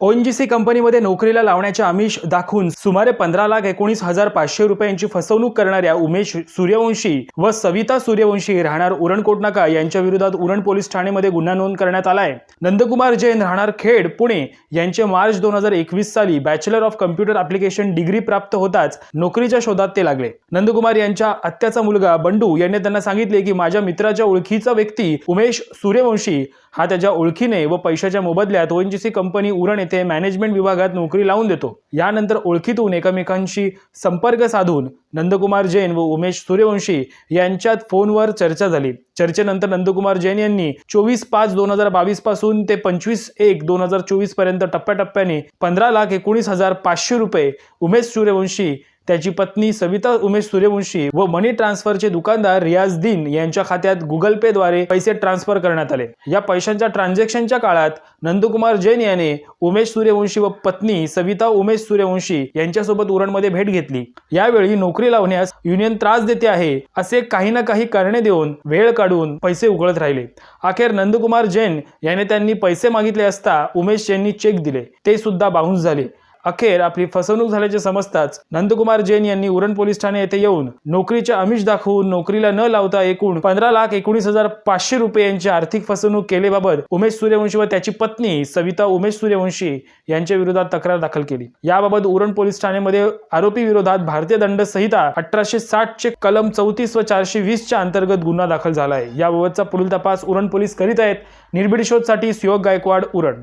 ONGC कंपनीमध्ये नोकरीला लावण्याचे आमिष दाखवून सुमारे पंधरा लाख एकोणीस हजार पाचशे रुपयांची फसवणूक करणाऱ्या उमेश सूर्यवंशी व सविता सूर्यवंशी राहणार उरणकोट नाका यांच्या विरोधात उरण पोलीस ठाणेमध्ये गुन्हा नोंद करण्यात आलाय. नंदकुमार जैन राहणार खेड पुणे यांचे मार्च दोन हजार एकवीस साली bachelor of computer application degree प्राप्त होताच नोकरीच्या शोधात ते लागले. नंदकुमार यांच्या आत्याचा मुलगा बंडू यांनी त्यांना सांगितले की माझ्या मित्राच्या ओळखीचा व्यक्ती उमेश सूर्यवंशी हा त्याच्या ओळखीने व पैशाच्या मोबदल्यात ओएनजीसी कंपनी उरण येथे मॅनेजमेंट विभागात नोकरी लावून देतो. यानंतर ओळखीतून एकमेकांशी संपर्क साधून नंदकुमार जैन व उमेश सूर्यवंशी यांच्यात फोनवर चर्चा झाली. चर्चेनंतर नंदकुमार जैन यांनी चोवीस पाच दोन हजार बावीसपासून ते पंचवीस एक दोन हजार चोवीसपर्यंत टप्प्याटप्प्याने पंधरा लाख एकोणीस हजार पाचशे रुपये उमेश सूर्यवंशी त्याची पत्नी सविता उमेश सूर्यवंशी व मनी ट्रान्सफरचे दुकानदार रियाज दिन यांच्या खात्यात गुगल पे द्वारे पैसे ट्रान्सफर करण्यात आले. या पैशांच्या ट्रान्झॅक्शनच्या काळात नंदकुमार जैन याने उमेश सूर्यवंशी व पत्नी सविता उमेश सूर्यवंशी यांच्यासोबत उरणमध्ये भेट घेतली. यावेळी नोकरी लावण्यास युनियन त्रास देते आहे असे काही ना काही कारणे देऊन वेळ काढून पैसे उकळत राहिले. अखेर नंदकुमार जैन याने त्यांनी पैसे मागितले असता उमेश यांनी चेक दिले. ते सुद्धा बाउन्स झाले. अखेर आपली फसवणूक झाल्याचे समजताच नंदकुमार जैन यांनी उरण पोलीस ठाणे येथे येऊन नोकरीचे आमिष दाखवून नोकरीला न लावता एकूण पंधरा लाख एकोणीस हजार पाचशे रुपये यांची आर्थिक फसवणूक केल्याबाबत उमेश सूर्यवंशी व त्याची पत्नी सविता उमेश सूर्यवंशी यांच्या विरोधात तक्रार दाखल केली. याबाबत उरण पोलीस ठाण्यामध्ये आरोपी विरोधात भारतीय दंड संहिता अठराशे साठ चे कलम चौतीस व चारशे वीस च्या अंतर्गत गुन्हा दाखल झाला आहे. याबाबतचा पुढील तपास उरण पोलीस करीत आहेत. निर्भीड शोधसाठी सुयोग गायकवाड उरण.